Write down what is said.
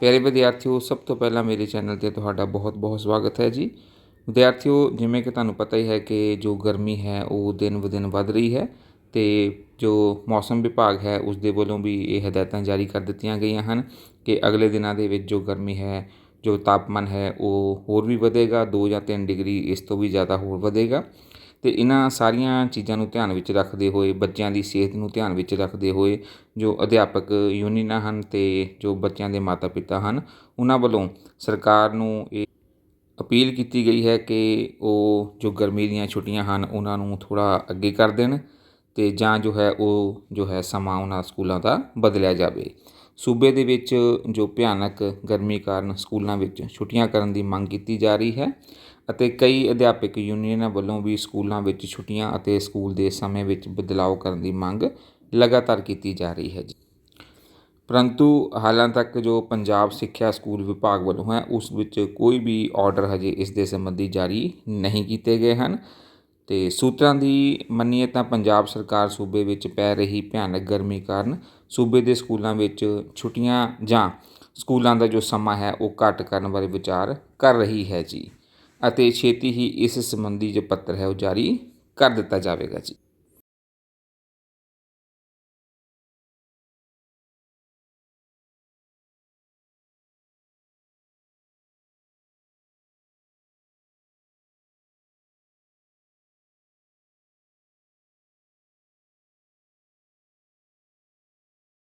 ਪਿਆਰੇ ਵਿਦਿਆਰਥੀਓ, ਸਭ ਤੋਂ ਪਹਿਲਾਂ ਮੇਰੇ ਚੈਨਲ ਤੇ ਤੁਹਾਡਾ ਬਹੁਤ-ਬਹੁਤ ਸਵਾਗਤ ਹੈ ਜੀ। ਵਿਦਿਆਰਥੀਓ, ਜਿਵੇਂ ਕਿ ਤੁਹਾਨੂੰ ਪਤਾ ਹੀ ਹੈ ਕਿ ਜੋ ਗਰਮੀ ਹੈ, ਉਹ ਦਿਨ ਬ ਦਿਨ ਵੱਧ ਰਹੀ ਹੈ ਤੇ ਜੋ ਮੌਸਮ ਵਿਭਾਗ ਹੈ, ਉਸ ਦੇ ਵੱਲੋਂ ਵੀ ਇਹ ਹਦਾਇਤਾਂ ਜਾਰੀ ਕਰ ਦਿੱਤੀਆਂ ਗਈਆਂ ਹਨ ਕਿ ਅਗਲੇ ਦਿਨਾਂ ਦੇ ਵਿੱਚ ਜੋ ਗਰਮੀ ਹੈ, ਜੋ ਤਾਪਮਾਨ ਹੈ, ਉਹ ਹੋਰ ਵੀ ਵਧੇਗਾ 2 ਜਾਂ 3 ਡਿਗਰੀ ਇਸ ਤੋਂ ਵੀ ਜ਼ਿਆਦਾ ਹੋਰ ਵਧੇਗਾ। ਅਤੇ ਇਹਨਾਂ ਸਾਰੀਆਂ ਚੀਜ਼ਾਂ ਨੂੰ ਧਿਆਨ ਵਿੱਚ ਰੱਖਦੇ ਹੋਏ, ਬੱਚਿਆਂ ਦੀ ਸਿਹਤ ਨੂੰ ਧਿਆਨ ਵਿੱਚ ਰੱਖਦੇ ਹੋਏ ਜੋ ਅਧਿਆਪਕ ਯੂਨੀਅਨਾਂ ਹਨ ਅਤੇ ਜੋ ਬੱਚਿਆਂ ਦੇ ਮਾਤਾ-ਪਿਤਾ ਹਨ, ਉਹਨਾਂ ਵੱਲੋਂ ਸਰਕਾਰ ਨੂੰ ਇਹ ਅਪੀਲ ਕੀਤੀ ਗਈ ਹੈ ਕਿ ਉਹ ਜੋ ਗਰਮੀ ਦੀਆਂ ਛੁੱਟੀਆਂ ਹਨ, ਉਹਨਾਂ ਨੂੰ ਥੋੜ੍ਹਾ ਅੱਗੇ ਕਰ ਦੇਣ ਅਤੇ ਜਾਂ ਜੋ ਹੈ ਉਹ ਜੋ ਹੈ ਸਮਾਂ ਉਹਨਾਂ ਸਕੂਲਾਂ ਦਾ ਬਦਲਿਆ ਜਾਵੇ। ਸੂਬੇ ਦੇ ਵਿੱਚ ਜੋ ਭਿਆਨਕ ਗਰਮੀ ਕਾਰਨ ਸਕੂਲਾਂ ਵਿੱਚ ਛੁੱਟੀਆਂ ਕਰਨ ਦੀ ਮੰਗ ਕੀਤੀ ਜਾ ਰਹੀ ਹੈ ਅਤੇ ਕਈ ਅਧਿਆਪਕ ਯੂਨੀਅਨਾਂ ਵੱਲੋਂ ਵੀ ਸਕੂਲਾਂ ਵਿੱਚ ਛੁੱਟੀਆਂ ਅਤੇ ਸਕੂਲ ਦੇ ਸਮੇਂ ਵਿੱਚ ਬਦਲਾਓ ਕਰਨ ਦੀ ਮੰਗ ਲਗਾਤਾਰ ਕੀਤੀ ਜਾ ਰਹੀ ਹੈ ਪਰੰਤੂ ਹਾਲਾਂ ਤੱਕ ਜੋ ਪੰਜਾਬ ਸਿੱਖਿਆ ਸਕੂਲ ਵਿਭਾਗ ਵੱਲੋਂ ਹੈ, ਉਸ ਵਿੱਚ ਕੋਈ ਵੀ ਆਰਡਰ ਹਜੇ ਇਸ ਦੇ ਸੰਬੰਧੀ ਜਾਰੀ ਨਹੀਂ ਕੀਤੇ ਗਏ ਹਨ ਤੇ ਸੂਤਰਾਂ ਦੀ ਮੰਨੀਏ ਤਾਂ ਪੰਜਾਬ ਸਰਕਾਰ ਸੂਬੇ ਵਿੱਚ ਪੈ ਰਹੀ ਭਿਆਨਕ ਗਰਮੀ ਕਾਰਨ ਸੂਬੇ ਦੇ ਸਕੂਲਾਂ ਵਿੱਚ ਛੁੱਟੀਆਂ ਜਾਂ ਸਕੂਲਾਂ ਦਾ ਜੋ ਸਮਾਂ ਹੈ, ਉਹ ਘੱਟ ਕਰਨ ਬਾਰੇ ਵਿਚਾਰ ਕਰ ਰਹੀ ਹੈ ਜੀ। ਅਤੇ ਛੇਤੀ ਹੀ ਇਸ ਸੰਬੰਧੀ ਜੋ ਪੱਤਰ ਹੈ, ਉਹ ਜਾਰੀ ਕਰ ਦਿੱਤਾ ਜਾਵੇਗਾ ਜੀ।